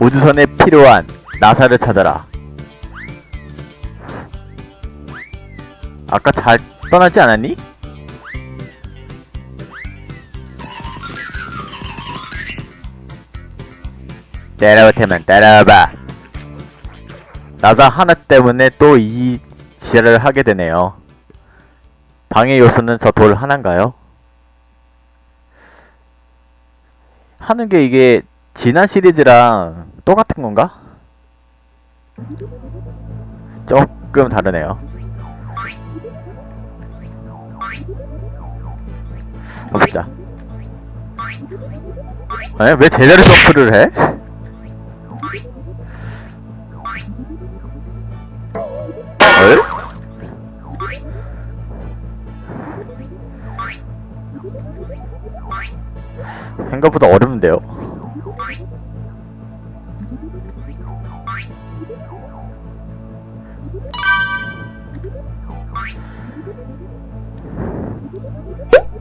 우주선에 필요한 나사를 찾아라. 아까 잘 떠나지 않았니? 따라올 테면 따라와봐. 나사 하나 때문에 또 이 지랄을 하게 되네요. 방해 요소는 저 돌 하나인가요? 하는 게 이게 지난 시리즈랑 똑같은 건가? 조금 다르네요. 가보자. 에? 왜 제자리 점프를 해? 에? 생각보다 어렵는데요.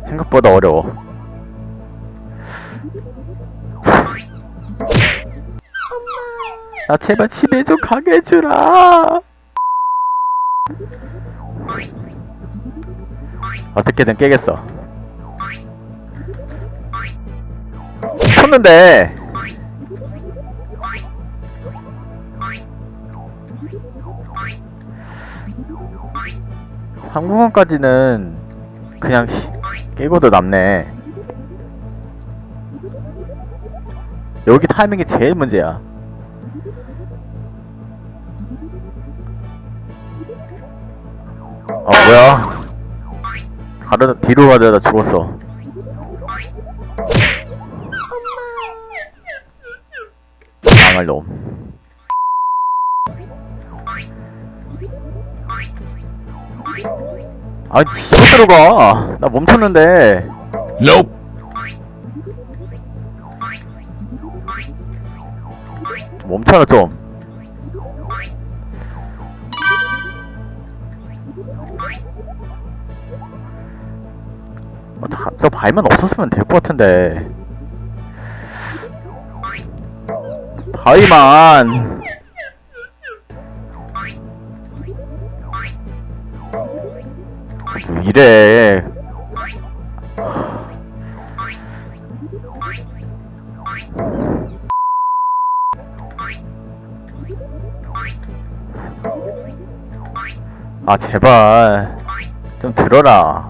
생각보다 어려워. 나 제발 집에 좀 가게 해주라. 어떻게든 깨겠어. 쳤는데 상공원까지는 그냥 씨, 깨고도 남네. 여기 타이밍이 제일 문제야. 아 뭐야? 가려다 뒤로 가려다 죽었어. 망할 놈. 아, 집에 들어가. 나 멈췄는데. Nope. 멈춰라 좀. 어, 자, 저 바위만 없었으면 될 것 같은데. 바위만. 이래. 아 제발 좀 들어라.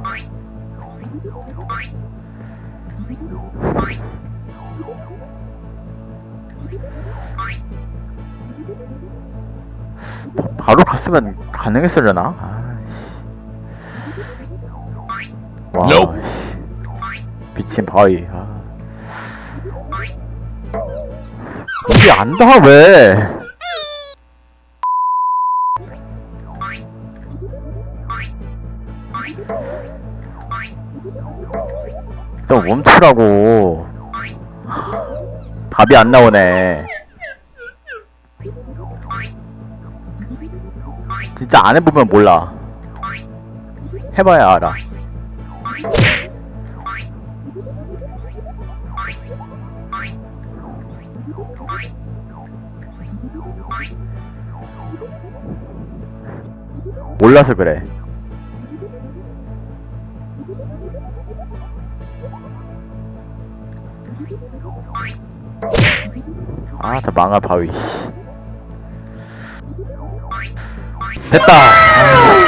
바, 바로 갔으면 가능했으려나? 와, Nope. 씨. 미친 바위. 아. 이게 안 닿아 왜? 좀 멈추라고. 답이 안 나오네. 진짜 안 해보면 몰라. 해봐야 알아. 몰라서 그래. 아, 다 망할 바위. 씨. 됐다.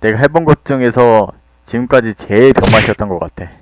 내가 해본 것 중에서 지금까지 제일 병맛이었던 것 같아.